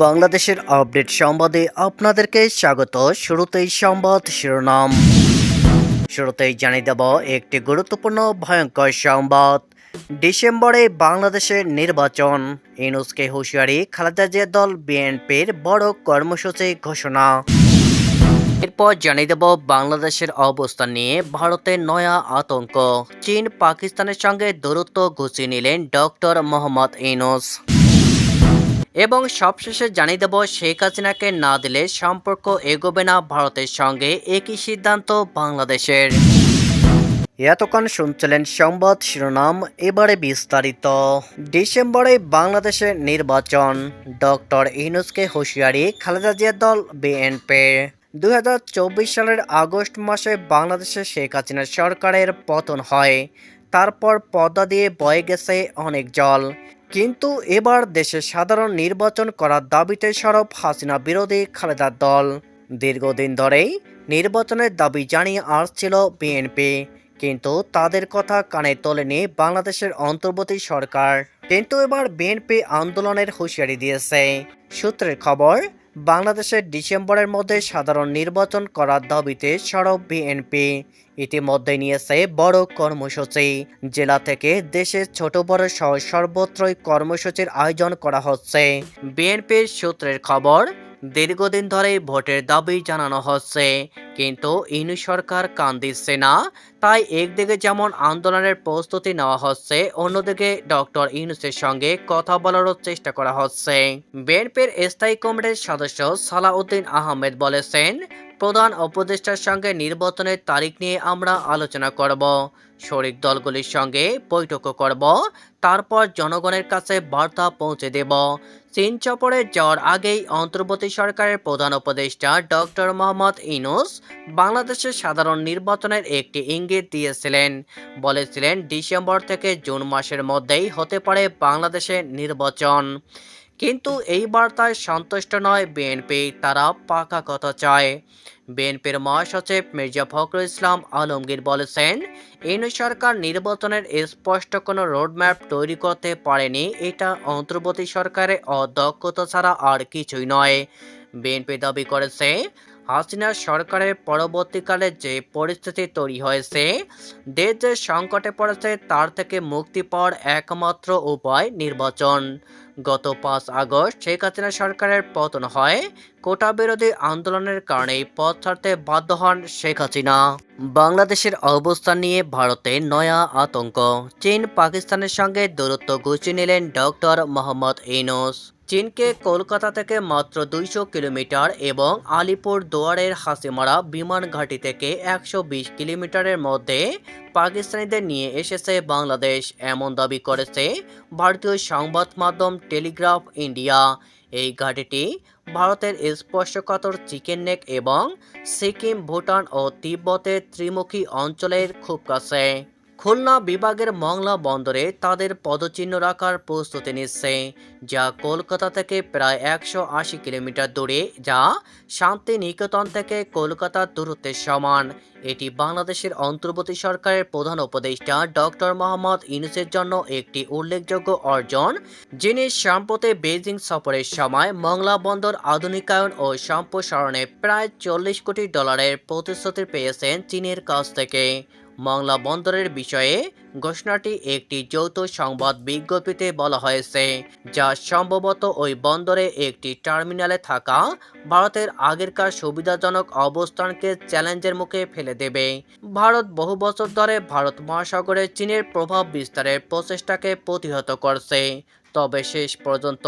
বাংলাদেশের আপডেট সংবাদে আপনাদেরকে স্বাগত। শুরুতেই সংবাদ শিরোনাম। শুরুতেই জানিয়ে দেব একটি গুরুত্বপূর্ণ ভয়ঙ্কর সংবাদ। ডিসেম্বরে বাংলাদেশের নির্বাচন। ইনুসকে হুঁশিয়ারি খালেদা জিয়া দল বিএনপির বড় কর্মসূচি ঘোষণা। এরপর জানিয়ে দেব বাংলাদেশের অবস্থান নিয়ে ভারতের নয়া আতঙ্ক। চীন পাকিস্তানের সঙ্গে দূরত্ব গুছিয়ে নিলেন ডক্টর মোহাম্মদ ইনুস এবং সবশেষে জানিয়ে দেব, শেখ হাসিনাকে না দিলে সম্পর্ক এগোবে না ভারতের সঙ্গে। একই সিদ্ধান্ত বাংলাদেশের। এতক্ষণ শুনছিলেন সংবাদ শিরোনাম, এবারে বিস্তারিত। ডিসেম্বরে বাংলাদেশের নির্বাচন। ডক্টর ইনুসকে হুঁশিয়ারি, খালেদা জিয়া দল, বিএনপির। দুই সালের আগস্ট মাসে বাংলাদেশে শেখ হাসিনা সরকারের পতন হয়। তারপর পদ্মা দিয়ে বয়ে গেছে অনেক জল। কিন্তু এবার দেশে সাধারণ নির্বাচন করার দাবিতে সরব হাসিনা বিরোধী খালেদার দল। দীর্ঘদিন ধরেই নির্বাচনের দাবি জানিয়ে আসছিল বিএনপি, কিন্তু তাদের কথা কানে তোলেনি বাংলাদেশের অন্তর্বর্তী সরকার। কিন্তু এবার বিএনপি আন্দোলনের হুঁশিয়ারি দিয়েছে। সূত্রের খবর বাংলাদেশের ডিসেম্বরের মধ্যে সাধারণ নির্বাচন করার দাবিতে সরব বিএনপি। ইতিমধ্যে নিয়েছে বড় কর্মসূচি। জেলা থেকে দেশের ছোট বড় সহ সর্বত্রই কর্মসূচির আয়োজন করা হচ্ছে। বিএনপির সূত্রের খবর দীর্ঘদিন ধরেই ভোটের দাবি জানানো হচ্ছে। কিন্তু ইনু সরকার কান দিচ্ছে না। তাই একদিকে যেমন আন্দোলনের প্রস্তুতি নেওয়া হচ্ছে, অন্যদিকে ডক্টর ইউনুসের সঙ্গে কথা বলারও চেষ্টা করা হচ্ছে। বিএনপির স্থায়ী কমিটির সদস্য সালাউদ্দিন আহমেদ বলেছেন, প্রধান উপদেষ্টার সঙ্গে নির্বাচনের তারিখ নিয়ে আমরা আলোচনা করব, শরিক দলগুলির সঙ্গে বৈঠকও করব, তারপর জনগণের কাছে বার্তা পৌঁছে দেব। চীন চপরে যাওয়ার আগেই অন্তর্বর্তী সরকারের প্রধান উপদেষ্টা ডক্টর মোহাম্মদ ইনুস বাংলাদেশের সাধারণ নির্বাচনের একটি ইঙ্গিত দিয়েছিলেন। বলেছিলেন, ডিসেম্বর থেকে জুন মাসের মধ্যেই হতে পারে বাংলাদেশের নির্বাচন। কিন্তু এই বার্তায় সন্তুষ্ট নয় বিএনপি তারা পাকা কথা চায়। বিএনপির মহাসচিব মির্জা ফখরুল ইসলাম আলমগীর বলেছেন এন সরকার নির্বাচনের স্পষ্ট কোনো রোডম্যাপ তৈরি করতে পারেনি, এটা অন্তর্বর্তী সরকারের অদক্ষতা ছাড়া আর কিছুই নয়। বিএনপি দাবি করেছে হাসিনা সরকারের পরবর্তীকালে যে পরিস্থিতি তৈরি হয়েছে, দেশ যে সংকটে পড়েছে তার থেকে মুক্তি পাওয়ার একমাত্র উপায় নির্বাচন। গত পাঁচ আগস্ট শেখ হাসিনা সরকারের পতন হয়, কোটা বিরোধী আন্দোলনের কারণেই পথ ছাড়তে বাধ্য হন শেখ হাসিনা। বাংলাদেশের অবস্থান নিয়ে ভারতের নয়া আতঙ্ক। চীন, পাকিস্তানের সঙ্গে দূরত্ব গুছিয়ে নিলেন ডক্টর মোহাম্মদ ইনুস চীনকে কলকাতা থেকে মাত্র দুইশো কিলোমিটার এবং আলিপুর দুয়ারের হাসিমারা বিমান ঘাঁটি থেকে একশো বিশ কিলোমিটারের মধ্যে পাকিস্তানিদের নিয়ে এসেছে বাংলাদেশ, এমন দাবি করেছে ভারতীয় সংবাদ মাধ্যম টেলিগ্রাফ ইন্ডিয়া। এই ঘাটিটি ভারতের স্পর্শকাতর চিকেন নেক এবং সিকিম, ভুটান ও তিব্বতের ত্রিমুখী অঞ্চলের খুব কাছে। খুলনা বিভাগের মংলা বন্দরে তাদের পদচিহ্ন রাখার প্রস্তুতি নিচ্ছে, যা কলকাতা থেকে প্রায় একশো আশি কিলোমিটার দূরে, যা শান্তিনিকেতন থেকে কলকাতার দূরত্বের সমান। এটি বাংলাদেশের অন্তর্বর্তী সরকারের প্রধান উপদেষ্টা ডক্টর মোহাম্মদ ইউনুসের জন্য একটি উল্লেখযোগ্য অর্জন, যিনি সম্প্রতি বেজিং সফরের সময় মংলা বন্দর আধুনিকায়ন ও সম্প্রসারণে প্রায় চল্লিশ কোটি ডলারের প্রতিশ্রুতি পেয়েছেন চীনের কাছ থেকে। মংলা বন্দরের বিষয়ে ঘোষণাটি একটি যৌথ সংবাদ বিজ্ঞপ্তিতে বলা হয়েছে, যা সম্ভবত ওই বন্দরে একটি টার্মিনালে থাকা ভারতের আগেরকার সুবিধাজনক অবস্থানকে চ্যালেঞ্জের মুখে ফেলে দেবে। ভারত বহু বছর ধরে ভারত মহাসাগরে চীনের প্রভাব বিস্তারের প্রচেষ্টাকে প্রতিহত করছে। তবে শেষ পর্যন্ত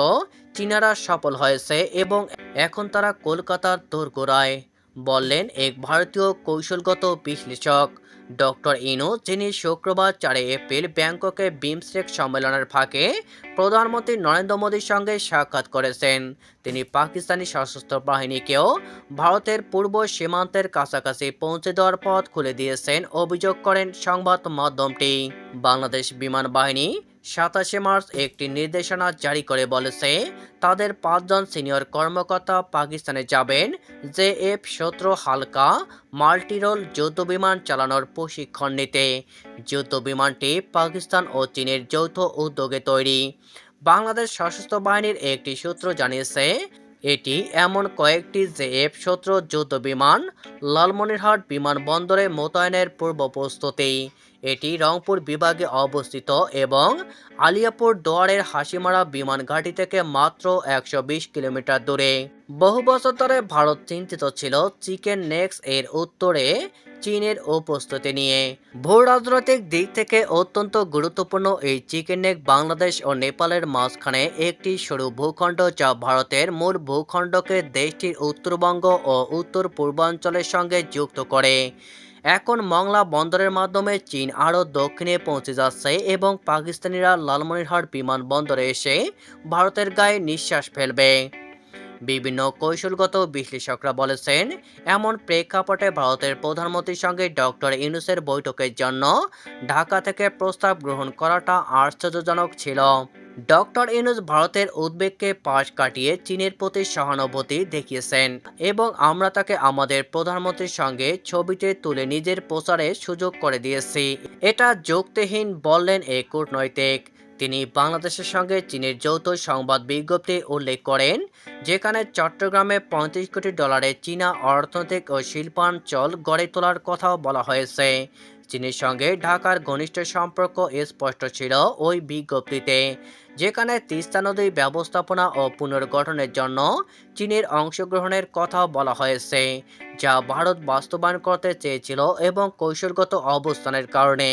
চীনারা সফল হয়েছে এবং এখন তারা কলকাতার দোরগোড়ায়। বললেন এক ভারতীয় কৌশলগত বিশ্লেষক। ডক্টর ইনো, যিনি শুক্রবার চারে এপ্রিল ব্যাংককে বিমস্টেক সম্মেলনের ফাঁকে প্রধানমন্ত্রী নরেন্দ্র মোদীর সঙ্গে সাক্ষাৎ করেছেন। তিনি পাকিস্তানি সশস্ত্র বাহিনীকেও ভারতের পূর্ব সীমান্তের কাছাকাছি পৌঁছে দেওয়ার পথ খুলে দিয়েছেন, অভিযোগ করেন সংবাদ মাধ্যমটি। বাংলাদেশ বিমান বাহিনী সাতাশে মার্চ একটি নির্দেশনা জারি করে বলেছে, তাদের পাঁচজন সিনিয়র কর্মকর্তা পাকিস্তানে যাবেন। জে এফ সতেরো হালকা মাল্টিরোল যুদ্ধ বিমান চালানোর প্রশিক্ষণ নিতে। যুদ্ধ বিমানটি পাকিস্তান ও চীনের যৌথ উদ্যোগে তৈরি। বাংলাদেশ সশস্ত্র বাহিনীর একটি সূত্র জানিয়েছে, এটি এমন কয়েকটি জেএফ সূত্র যুদ্ধ বিমান লালমনিরহাট বিমানবন্দরে মোতায়েনের পূর্ব প্রস্তুতি। এটি রংপুর বিভাগে অবস্থিত এবং আলিয়াপুর দোয়ারের হাসিমারা বিমান ঘাঁটি থেকে মাত্র একশো বিশ কিলোমিটার দূরে। বহু বছর ধরে ভারত চিন্তিত ছিল চিকেন নেক্স এর উত্তরে চীনের উপস্থিতি নিয়ে। ভূ রাজনৈতিক দিক থেকে অত্যন্ত গুরুত্বপূর্ণ এই চিকেন নেক বাংলাদেশ ও নেপালের মাঝখানে একটি সরু ভূখণ্ড যা ভারতের মূল ভূখণ্ডকে দেশটির উত্তরবঙ্গ ও উত্তর পূর্বাঞ্চলের সঙ্গে যুক্ত করে। এখন মংলা বন্দরের মাধ্যমে চীন আরও দক্ষিণে পৌঁছে যাচ্ছে এবং পাকিস্তানিরা লালমনিরহাট বিমানবন্দরে এসে ভারতের গায়ে নিঃশ্বাস ফেলবে। বিভিন্ন কৌশলগত বিশ্লেষকরা বলেছেন, এমন প্রেক্ষাপটে ভারতের প্রধানমন্ত্রীর সঙ্গে ডক্টর ইউনুসের বৈঠকের জন্য ঢাকা থেকে প্রস্তাব গ্রহণ করাটা আশ্চর্যজনক ছিল। ডক্টর ইউনুস ভারতের উদ্বেগকে পাশ কাটিয়ে চীনের প্রতি সহানুভূতি দেখিয়েছেন এবং আমরা তাকে আমাদের প্রধানমন্ত্রীর সঙ্গে ছবিতে তুলে নিজের প্রচারে সুযোগ করে দিয়েছি। এটা যুক্তিহীন বললেন এই কূটনৈতিক। তিনি বাংলাদেশের সঙ্গে চীনের যৌথ সংবাদ বিজ্ঞপ্তি উল্লেখ করেন, যেখানে চট্টগ্রামে পঁয়ত্রিশ কোটি ডলারে চীনা অর্থনৈতিক ও শিল্পাঞ্চল গড়ে তোলার কথাও বলা হয়েছে। চীনের সঙ্গে ঢাকার ঘনিষ্ঠ সম্পর্ক স্পষ্ট ছিল ওই বিজ্ঞপ্তিতে, যেখানে তিস্তা নদী ব্যবস্থাপনা ও পুনর্গঠনের জন্য চীনের অংশগ্রহণের কথা বলা হয়েছে, যা ভারত বাস্তবায়ন করতে চেয়েছিল এবং কৌশলগত অবস্থানের কারণে।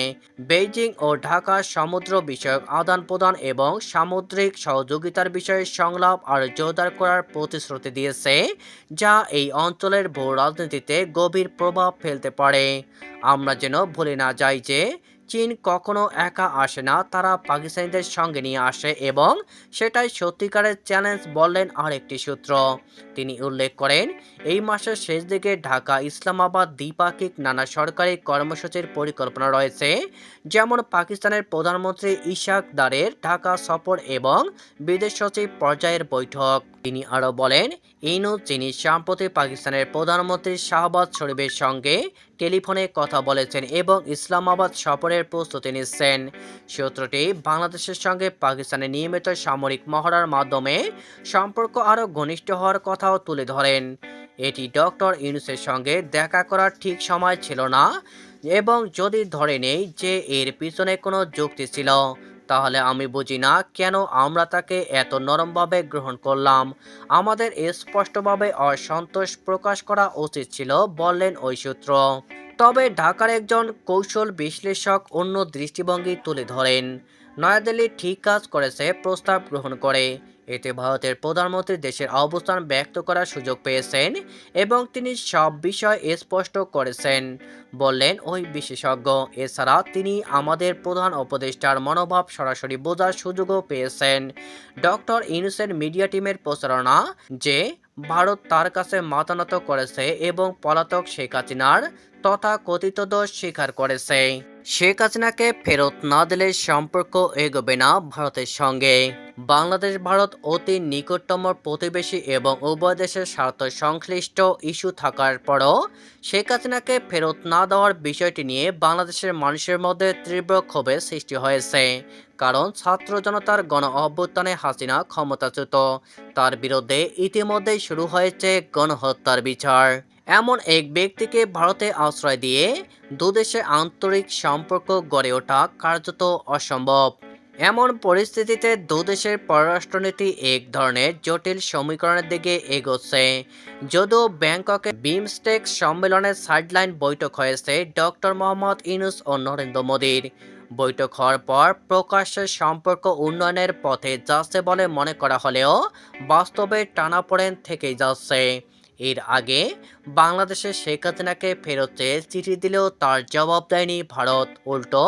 বেইজিং ও ঢাকা সমুদ্র বিষয়ক আদান প্রদান এবং সামুদ্রিক সহযোগিতার বিষয়ে সংলাপ আর জোরদার করার প্রতিশ্রুতি দিয়েছে, যা এই অঞ্চলের ভূ রাজনীতিতে গভীর প্রভাব ফেলতে পারে। আমরা যেন ভুলে না যাই যে চীন কখনো একা আসে না, তারা পাকিস্তানিদের সঙ্গে নিয়ে আসে এবং সেটাই সত্যিকারের চ্যালেঞ্জ বললেন আরেকটি সূত্র। তিনি উল্লেখ করেন, এই মাসের শেষ দিকে ঢাকা ইসলামাবাদ দ্বিপাক্ষিক নানা সরকারি কর্মসূচির পরিকল্পনা রয়েছে, যেমন পাকিস্তানের প্রধানমন্ত্রী ইশাক দারের ঢাকা সফর এবং বিদেশ সচিব পর্যায়ের বৈঠক। তিনি আরও বলেন ইনু যিনি সম্প্রতি পাকিস্তানের প্রধানমন্ত্রী শাহবাজ শরীফের সঙ্গে টেলিফোনে কথা বলেছেন এবং ইসলামাবাদ সফরের প্রস্তুতি নিচ্ছেন। সূত্রটি বাংলাদেশের সঙ্গে পাকিস্তানের নিয়মিত সামরিক মহড়ার মাধ্যমে সম্পর্ক আরও ঘনিষ্ঠ হওয়ার কথাও তুলে ধরেন। এটি ডক্টর ইউনুসের সঙ্গে দেখা করার ঠিক সময় ছিল না এবং যদি ধরে নেই যে এর পিছনে কোনো যুক্তি ছিল। তাহলে আমি বুঝি না কেন আমরা তাকে এত নরমভাবে গ্রহণ করলাম। আমাদের স্পষ্টভাবে অসন্তোষ প্রকাশ করা উচিত ছিল, বললেন ওই সূত্র। তবে ঢাকার একজন কৌশল বিশ্লেষক অন্য দৃষ্টিভঙ্গি তুলে ধরেন। নয়াদিল্লি ঠিক কাজ করেছে, প্রস্তাব গ্রহণ করে। এতে ভারতের প্রধানমন্ত্রী দেশের অবস্থান ব্যক্ত করার সুযোগ পেয়েছেন এবং তিনি সব বিষয় স্পষ্ট করেছেন, বললেন ওই বিশেষজ্ঞ। এছাড়া তিনি আমাদের প্রধান উপদেষ্টার মনোভাব সরাসরি বোঝার সুযোগও পেয়েছেন। ডক্টর ইনুসের মিডিয়া টিমের প্রচারণা যে ভারত তার কাছে মাতানত করেছে এবং পলাতক শেখ হাসিনার তথা কথিত দোষ স্বীকার করেছে। শেখ হাসিনাকে ফেরত না দিলে সম্পর্ক এগোবে না ভারতের সঙ্গে। বাংলাদেশ, ভারত অতি নিকটতম প্রতিবেশী এবং উভয় দেশের স্বার্থ সংশ্লিষ্ট ইস্যু থাকার পরও শেখ হাসিনাকে ফেরত না দেওয়ার বিষয়টি নিয়ে বাংলাদেশের মানুষের মধ্যে তীব্র ক্ষোভের সৃষ্টি হয়েছে। কারণ ছাত্র জনতার গণ অভ্যুত্থানে হাসিনা ক্ষমতাচ্যুত। তার বিরুদ্ধে ইতিমধ্যেই শুরু হয়েছে গণহত্যার বিচার। এমন এক ব্যক্তিকে ভারতে আশ্রয় দিয়ে দুদেশে আন্তরিক সম্পর্ক গড়ে ওঠা কার্যত অসম্ভব। এমন পরিস্থিতিতে দুদেশের পররাষ্ট্রনীতি এক ধরনের জটিল সমীকরণের দিকে এগোচ্ছে। যদিও ব্যাংককে বিমস্টেক সম্মেলনের সাইডলাইন বৈঠক হয়েছে ডক্টর মোহাম্মদ ইনুস ও নরেন্দ্র মোদীর। বৈঠক হওয়ার পর প্রকাশ্যে সম্পর্ক উন্নয়নের পথে যাচ্ছে বলে মনে করা হলেও বাস্তবে টানাপোড়েন থেকেই যাচ্ছে। এর আগে বাংলাদেশে শেখ হাসিনাকে ফেরত চিঠি দিলেও তার জবাব দেয়নি ভারত। উল্টো,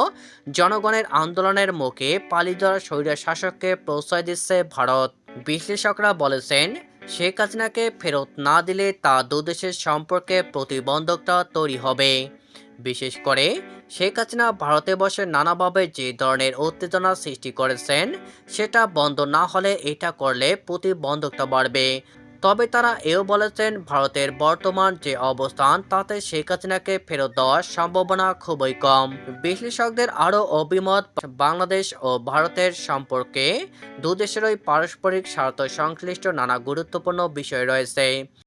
জনগণের আন্দোলনের মুখে পালিয়ে যাওয়া স্বৈর শাসককে প্রশ্রয় দিচ্ছে ভারত। বিশ্লেষকরা বলেছেন, শেখ হাসিনাকে ফেরত না দিলে তা দুদেশের সম্পর্কে প্রতিবন্ধকতা তৈরি হবে। বিশেষ করে, শেখ হাসিনা ভারতে বসে নানাভাবে যে ধরনের উত্তেজনা সৃষ্টি করেছেন, সেটা বন্ধ না হলে এটা করলে প্রতিবন্ধকতা বাড়বে। তবে তারা এও বলেছেন, ভারতের বর্তমান যে অবস্থান, তাতে শেখ হাসিনাকে ফেরত দেওয়ার সম্ভাবনা খুবই কম। বিশ্লেষকদের আরও অভিমত, বাংলাদেশ ও ভারতের সম্পর্কে দুদেশেরই পারস্পরিক স্বার্থ সংশ্লিষ্ট নানা গুরুত্বপূর্ণ বিষয় রয়েছে।